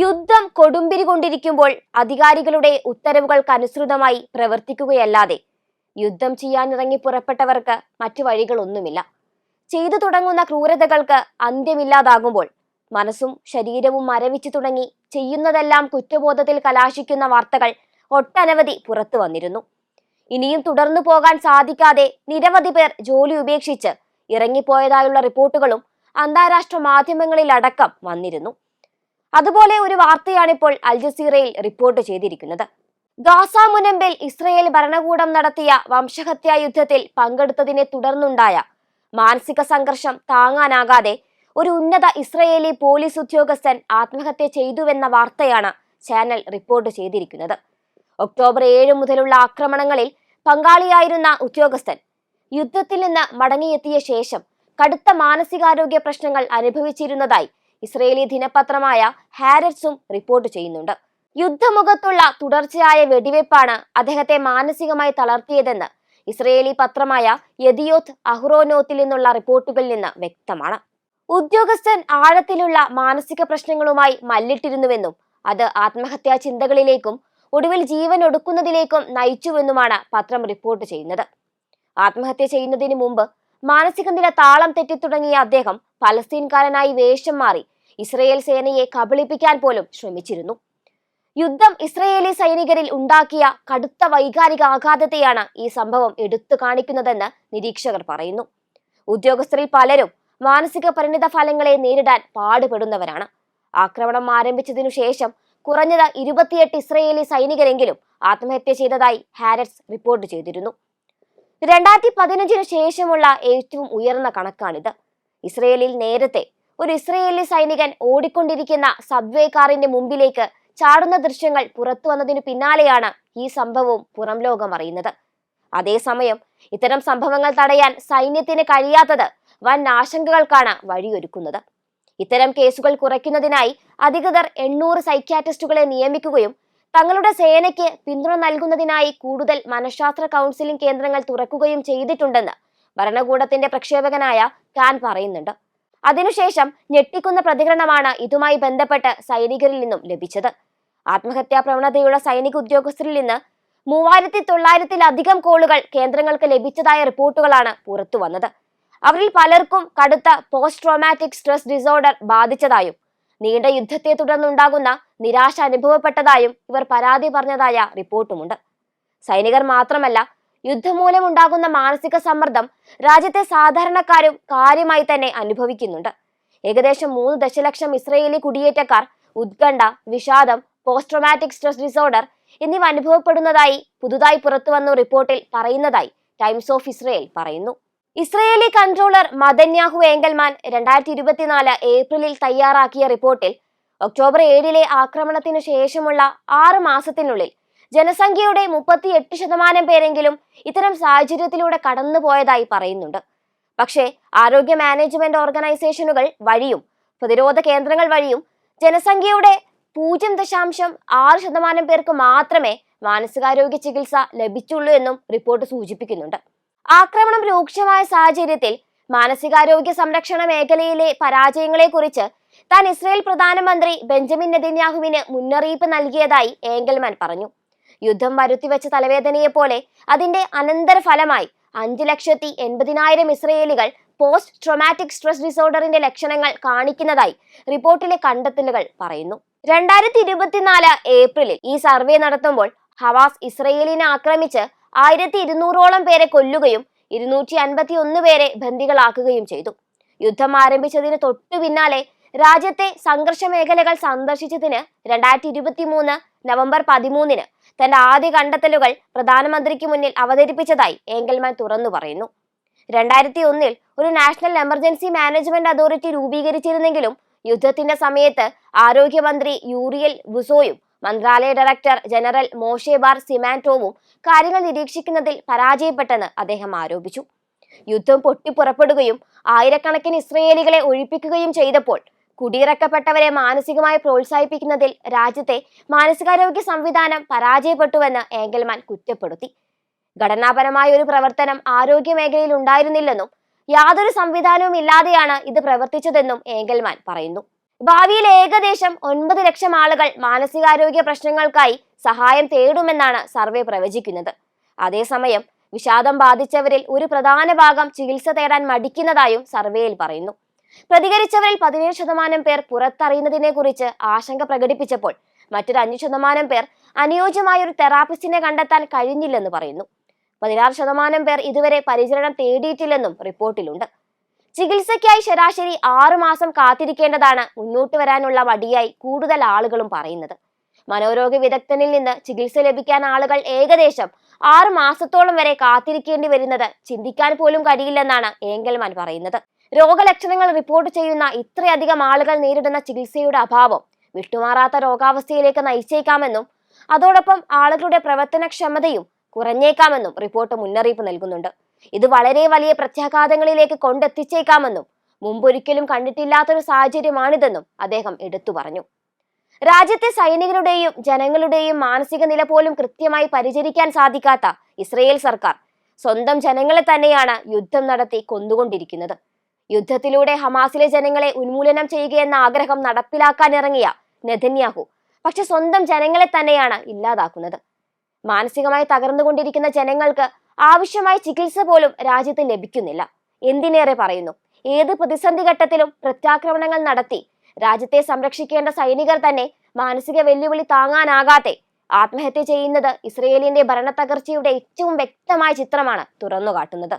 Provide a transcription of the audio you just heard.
യുദ്ധം കൊടുമ്പിരി കൊണ്ടിരിക്കുമ്പോൾ അധികാരികളുടെ ഉത്തരവുകൾക്കനുസൃതമായി പ്രവർത്തിക്കുകയല്ലാതെ യുദ്ധം ചെയ്യാനിറങ്ങി പുറപ്പെട്ടവർക്ക് മറ്റു വഴികളൊന്നുമില്ല. ചെയ്തു തുടങ്ങുന്ന ക്രൂരതകൾക്ക് അന്ത്യമില്ലാതാകുമ്പോൾ മനസ്സും ശരീരവും മരവിച്ചു തുടങ്ങി ചെയ്യുന്നതെല്ലാം കുറ്റബോധത്തിൽ കലാശിക്കുന്ന വാർത്തകൾ ഒട്ടനവധി പുറത്തു വന്നിരുന്നു. ഇനിയും തുടർന്നു പോകാൻ സാധിക്കാതെ നിരവധി പേർ ജോലി ഉപേക്ഷിച്ച് ഇറങ്ങിപ്പോയതായുള്ള റിപ്പോർട്ടുകളും അന്താരാഷ്ട്ര മാധ്യമങ്ങളിലടക്കം വന്നിരുന്നു. അതുപോലെ ഒരു വാർത്തയാണിപ്പോൾ അൽ ജസീറയിൽ റിപ്പോർട്ട് ചെയ്തിരിക്കുന്നത്. ഗാസ മുനമ്പിൽ ഇസ്രയേൽ ഭരണകൂടം നടത്തിയ വംശഹത്യാ യുദ്ധത്തിൽ പങ്കെടുത്തതിനെ തുടർന്നുണ്ടായ മാനസിക സംഘർഷം താങ്ങാനാകാതെ ഒരു ഉന്നത ഇസ്രയേലി പോലീസ് ഉദ്യോഗസ്ഥൻ ആത്മഹത്യ ചെയ്തുവെന്ന വാർത്തയാണ് ചാനൽ റിപ്പോർട്ട് ചെയ്തിരിക്കുന്നത്. ഒക്ടോബർ ഏഴ് മുതലുള്ള ആക്രമണങ്ങളിൽ പങ്കാളിയായിരുന്ന ഉദ്യോഗസ്ഥൻ യുദ്ധത്തിൽ നിന്ന് മടങ്ങിയെത്തിയ ശേഷം കടുത്ത മാനസികാരോഗ്യ പ്രശ്നങ്ങൾ അനുഭവിച്ചിരുന്നതായി ഇസ്രയേലി ദിനപത്രമായ ഹാരറ്റ്സും റിപ്പോർട്ട് ചെയ്യുന്നുണ്ട്. യുദ്ധമുഖത്തുള്ള തുടർച്ചയായ വെടിവെപ്പാണ് അദ്ദേഹത്തെ മാനസികമായി തളർത്തിയതെന്ന് ഇസ്രയേലി പത്രമായ യദിയോത്ത് അഹ്റോനോത്തിൽ നിന്നുള്ള റിപ്പോർട്ടുകളിൽ നിന്ന് വ്യക്തമാണ്. ഉദ്യോഗസ്ഥൻ ആഴത്തിലുള്ള മാനസിക പ്രശ്നങ്ങളുമായി മല്ലിട്ടിരുന്നുവെന്നും അത് ആത്മഹത്യാ ചിന്തകളിലേക്കും ഒടുവിൽ ജീവൻ ഒടുക്കുന്നതിലേക്കും നയിച്ചുവെന്നുമാണ് പത്രം റിപ്പോർട്ട് ചെയ്യുന്നത്. ആത്മഹത്യ ചെയ്യുന്നതിന് മുമ്പ് മാനസിക നില താളം തെറ്റിത്തുടങ്ങിയ അദ്ദേഹം പലസ്തീൻകാരനായി വേഷം മാറി ഇസ്രയേൽ സേനയെ കബളിപ്പിക്കാൻ പോലും ശ്രമിച്ചിരുന്നു. യുദ്ധം ഇസ്രയേലി സൈനികരിൽ ഉണ്ടാക്കിയ കടുത്ത വൈകാരിക ആഘാതത്തെയാണ് ഈ സംഭവം എടുത്തു കാണിക്കുന്നതെന്ന് നിരീക്ഷകർ പറയുന്നു. ഉദ്യോഗസ്ഥരിൽ പലരും മാനസിക പരിണിത ഫലങ്ങളെ നേരിടാൻ പാടുപെടുന്നവരാണ്. ആക്രമണം ആരംഭിച്ചതിനു ശേഷം കുറഞ്ഞത് ഇരുപത്തിയെട്ട് ഇസ്രയേലി സൈനികരെങ്കിലും ആത്മഹത്യ ചെയ്തതായി ഹാരറ്റ്സ് റിപ്പോർട്ട് ചെയ്തിരുന്നു. രണ്ടായിരത്തി പതിനഞ്ചിന് ശേഷമുള്ള ഏറ്റവും ഉയർന്ന കണക്കാണിത്. ഇസ്രയേലിൽ നേരത്തെ ഒരു ഇസ്രയേലി സൈനികൻ ഓടിക്കൊണ്ടിരിക്കുന്ന സബ്വേ കാറിന്റെ മുമ്പിലേക്ക് ചാടുന്ന ദൃശ്യങ്ങൾ പുറത്തു വന്നതിനു പിന്നാലെയാണ് ഈ സംഭവവും പുറം ലോകം അറിയുന്നത്. അതേസമയം ഇത്തരം സംഭവങ്ങൾ തടയാൻ സൈന്യത്തിന് കഴിയാത്തത് വൻ ആശങ്കകൾക്കാണ് വഴിയൊരുക്കുന്നത്. ഇത്തരം കേസുകൾ കുറയ്ക്കുന്നതിനായി അധികൃതർ എണ്ണൂറ് സൈക്യാട്രിസ്റ്റുകളെ നിയമിക്കുകയും തങ്ങളുടെ സേനയ്ക്ക് പിന്തുണ നൽകുന്നതിനായി കൂടുതൽ മനഃശാസ്ത്ര കൗൺസിലിംഗ് കേന്ദ്രങ്ങൾ തുറക്കുകയും ചെയ്തിട്ടുണ്ടെന്ന് ഭരണകൂടത്തിന്റെ പ്രക്ഷേപകനായ കാൻ പറയുന്നുണ്ട്. അതിനുശേഷം ഞെട്ടിക്കുന്ന പ്രതികരണമാണ് ഇതുമായി ബന്ധപ്പെട്ട് സൈനികരിൽ നിന്നും ലഭിച്ചത്. ആത്മഹത്യാ പ്രവണതയുള്ള സൈനിക ഉദ്യോഗസ്ഥരിൽ നിന്ന് മൂവായിരത്തി തൊള്ളായിരത്തിലധികം കോളുകൾ കേന്ദ്രങ്ങൾക്ക് ലഭിച്ചതായ റിപ്പോർട്ടുകളാണ് പുറത്തു വന്നത് അവരിൽ പലർക്കും കടുത്ത പോസ്റ്റ് ട്രോമാറ്റിക് സ്ട്രെസ് ഡിസോർഡർ ബാധിച്ചതായും നീണ്ട യുദ്ധത്തെ തുടർന്നുണ്ടാകുന്ന നിരാശ അനുഭവപ്പെട്ടതായും ഇവർ പരാതി പറഞ്ഞതായ റിപ്പോർട്ടുമുണ്ട്. സൈനികർ മാത്രമല്ല യുദ്ധമൂലം ഉണ്ടാകുന്ന മാനസിക സമ്മർദ്ദം രാജ്യത്തെ സാധാരണക്കാരും കാര്യമായി തന്നെ അനുഭവിക്കുന്നുണ്ട്. ഏകദേശം മൂന്ന് ദശലക്ഷം ഇസ്രയേലി കുടിയേറ്റക്കാർ ഉത്കണ്ഠ വിഷാദം പോസ്റ്റ് ട്രോമാറ്റിക് സ്ട്രെസ് ഡിസോർഡർ എന്നിവ അനുഭവപ്പെടുന്നതായി പുതുതായി പുറത്തുവന്ന റിപ്പോർട്ടിൽ പറയുന്നതായി ടൈംസ് ഓഫ് ഇസ്രയേൽ പറയുന്നു. ഇസ്രയേലി കൺട്രോളർ മദന്യാഹു ഏങ്കൽമാൻ രണ്ടായിരത്തി ഇരുപത്തിനാല് ഏപ്രിലിൽ തയ്യാറാക്കിയ റിപ്പോർട്ടിൽ ഒക്ടോബർ ഏഴിലെ ആക്രമണത്തിന് ശേഷമുള്ള ആറ് മാസത്തിനുള്ളിൽ ജനസംഖ്യയുടെ മുപ്പത്തിയെട്ട് ശതമാനം പേരെങ്കിലും ഇത്തരം സാഹചര്യത്തിലൂടെ കടന്നുപോയതായി പറയുന്നുണ്ട്. പക്ഷേ ആരോഗ്യ മാനേജ്മെന്റ് ഓർഗനൈസേഷനുകൾ വഴിയും പ്രതിരോധ കേന്ദ്രങ്ങൾ വഴിയും ജനസംഖ്യയുടെ പൂജ്യം ദശാംശം ആറ് ശതമാനം പേർക്ക് മാത്രമേ മാനസികാരോഗ്യ ചികിത്സ ലഭിച്ചുള്ളൂ എന്നും റിപ്പോർട്ട് സൂചിപ്പിക്കുന്നുണ്ട്. ആക്രമണം രൂക്ഷമായ സാഹചര്യത്തിൽ മാനസികാരോഗ്യ സംരക്ഷണ മേഖലയിലെ പരാജയങ്ങളെ കുറിച്ച് താൻ ഇസ്രയേൽ പ്രധാനമന്ത്രി ബെഞ്ചമിൻ നെതിന്യാഹുവിന് മുന്നറിയിപ്പ് നൽകിയതായി ഏങ്കൽമാൻ പറഞ്ഞു. യുദ്ധം വരുത്തിവെച്ച തലവേദനയെ പോലെ അതിന്റെ അനന്തരഫലമായി അഞ്ച് ലക്ഷത്തി എൺപതിനായിരം ഇസ്രയേലികൾ പോസ്റ്റ് ട്രോമാറ്റിക് സ്ട്രെസ് ഡിസോർഡറിന്റെ ലക്ഷണങ്ങൾ കാണിക്കുന്നതായി റിപ്പോർട്ടിലെ കണ്ടെത്തലുകൾ പറയുന്നു. രണ്ടായിരത്തി ഇരുപത്തിനാല് ഏപ്രിലിൽ ഈ സർവേ നടത്തുമ്പോൾ ഹവാസ് ഇസ്രയേലിനെ ആക്രമിച്ച് ആയിരത്തി ഇരുന്നൂറോളം പേരെ കൊല്ലുകയും ഇരുന്നൂറ്റി അൻപത്തി ഒന്ന് പേരെ ബന്ദികളാക്കുകയും ചെയ്തു. യുദ്ധം ആരംഭിച്ചതിന് തൊട്ടു പിന്നാലെ രാജ്യത്തെ സംഘർഷ മേഖലകൾ സന്ദർശിച്ചതിന് രണ്ടായിരത്തി ഇരുപത്തി മൂന്ന് നവംബർ പതിമൂന്നിന് തന്റെ ആദ്യ കണ്ടെത്തലുകൾ പ്രധാനമന്ത്രിക്ക് മുന്നിൽ അവതരിപ്പിച്ചതായി ഏങ്കൽമാൻ തുറന്നു പറയുന്നു. രണ്ടായിരത്തി ഒന്നിൽ ഒരു നാഷണൽ എമർജൻസി മാനേജ്മെന്റ് അതോറിറ്റി രൂപീകരിച്ചിരുന്നെങ്കിലും യുദ്ധത്തിന്റെ സമയത്ത് ആരോഗ്യമന്ത്രി യൂറിയൽ ബുസോയും മന്ത്രാലയ ഡയറക്ടർ ജനറൽ മോഷേബാർ സിമാന്റോവും കാര്യങ്ങൾ നിരീക്ഷിക്കുന്നതിൽ പരാജയപ്പെട്ടെന്ന് അദ്ദേഹം ആരോപിച്ചു. യുദ്ധം പൊട്ടിപ്പുറപ്പെടുകയും ആയിരക്കണക്കിന് ഇസ്രയേലികളെ ഒഴിപ്പിക്കുകയും ചെയ്തപ്പോൾ കുടിയിറക്കപ്പെട്ടവരെ മാനസികമായി പ്രോത്സാഹിപ്പിക്കുന്നതിൽ രാജ്യത്തെ മാനസികാരോഗ്യ സംവിധാനം പരാജയപ്പെട്ടുവെന്ന് ഏങ്കൽമാൻ കുറ്റപ്പെടുത്തി. ഘടനാപരമായ ഒരു പ്രവർത്തനം ആരോഗ്യ മേഖലയിൽ ഉണ്ടായിരുന്നില്ലെന്നും യാതൊരു സംവിധാനവും ഇല്ലാതെയാണ് ഇത് പ്രവർത്തിച്ചതെന്നും ഏങ്കൽമാൻ പറയുന്നു. ഭാവിയിൽ ഏകദേശം ഒൻപത് ലക്ഷം ആളുകൾ മാനസികാരോഗ്യ പ്രശ്നങ്ങൾക്കായി സഹായം തേടുമെന്നാണ് സർവേ പ്രവചിക്കുന്നത്. അതേസമയം വിഷാദം ബാധിച്ചവരിൽ ഒരു പ്രധാന ഭാഗം ചികിത്സ തേടാൻ മടിക്കുന്നതായും സർവേയിൽ പറയുന്നു. പ്രതികരിച്ചവരിൽ പതിനേഴ് ശതമാനം പേർ പുറത്തറിയുന്നതിനെ കുറിച്ച് ആശങ്ക പ്രകടിപ്പിച്ചപ്പോൾ മറ്റൊരു അഞ്ചു ശതമാനം പേർ അനുയോജ്യമായ ഒരു തെറാപ്പിസ്റ്റിനെ കണ്ടെത്താൻ കഴിഞ്ഞില്ലെന്ന് പറയുന്നു. പതിനാറ് ശതമാനം പേർ ഇതുവരെ പരിചരണം തേടിയിട്ടില്ലെന്നും റിപ്പോർട്ടിലുണ്ട്. ചികിത്സയ്ക്കായി ശരാശരി ആറു മാസം കാത്തിരിക്കേണ്ടതാണ് മുന്നോട്ട് വരാനുള്ള വടിയായി കൂടുതൽ ആളുകളും പറയുന്നത്. മനോരോഗ വിദഗ്ധനിൽ നിന്ന് ചികിത്സ ലഭിക്കാൻ ആളുകൾ ഏകദേശം ആറ് മാസത്തോളം വരെ കാത്തിരിക്കേണ്ടി വരുന്നത് ചിന്തിക്കാൻ പോലും കഴിയില്ലെന്നാണ് ഏങ്കൽമാൻ പറയുന്നത്. രോഗലക്ഷണങ്ങൾ റിപ്പോർട്ട് ചെയ്യുന്ന ഇത്രയധികം ആളുകൾ നേരിടുന്ന ചികിത്സയുടെ അഭാവം വിട്ടുമാറാത്ത രോഗാവസ്ഥയിലേക്ക് നയിച്ചേക്കാമെന്നും അതോടൊപ്പം ആളുകളുടെ പ്രവർത്തനക്ഷമതയും കുറഞ്ഞേക്കാമെന്നും റിപ്പോർട്ട് മുന്നറിയിപ്പ് നൽകുന്നുണ്ട്. ഇത് വളരെ വലിയ പ്രത്യാഘാതങ്ങളിലേക്ക് കൊണ്ടെത്തിച്ചേക്കാമെന്നും മുമ്പൊരിക്കലും കണ്ടിട്ടില്ലാത്തൊരു സാഹചര്യമാണിതെന്നും അദ്ദേഹം എടുത്തു പറഞ്ഞു. രാജ്യത്തെ സൈനികരുടെയും ജനങ്ങളുടെയും മാനസിക നില പോലും കൃത്യമായി പരിചരിക്കാൻ സാധിക്കാത്ത ഇസ്രയേൽ സർക്കാർ സ്വന്തം ജനങ്ങളെ തന്നെയാണ് യുദ്ധം നടത്തി കൊന്നുകൊണ്ടിരിക്കുന്നത്. യുദ്ധത്തിലൂടെ ഹമാസിലെ ജനങ്ങളെ ഉന്മൂലനം ചെയ്യുകയെന്ന ആഗ്രഹം നടപ്പിലാക്കാൻ ഇറങ്ങിയ നെതന്യാഹു പക്ഷെ സ്വന്തം ജനങ്ങളെ തന്നെയാണ് ഇല്ലാതാക്കുന്നത്. മാനസികമായി തകർന്നുകൊണ്ടിരിക്കുന്ന ജനങ്ങൾക്ക് ആവശ്യമായ ചികിത്സ പോലും രാജ്യത്ത് ലഭിക്കുന്നില്ല. എന്തിനേറെ പറയുന്നു? ഏത് പ്രതിസന്ധി ഘട്ടത്തിലും പ്രത്യാക്രമണങ്ങൾ നടത്തി രാജ്യത്തെ സംരക്ഷിക്കേണ്ട സൈനികർ തന്നെ മാനസിക വെല്ലുവിളി താങ്ങാനാകാതെ ആത്മഹത്യ ചെയ്യുന്നത് ഇസ്രയേലിന്റെ ഭരണത്തകർച്ചയുടെ ഏറ്റവും വ്യക്തമായ ചിത്രമാണ് തുറന്നുകാട്ടുന്നത്.